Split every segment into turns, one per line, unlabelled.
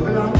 不知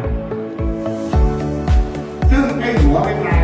หัวไปปลาย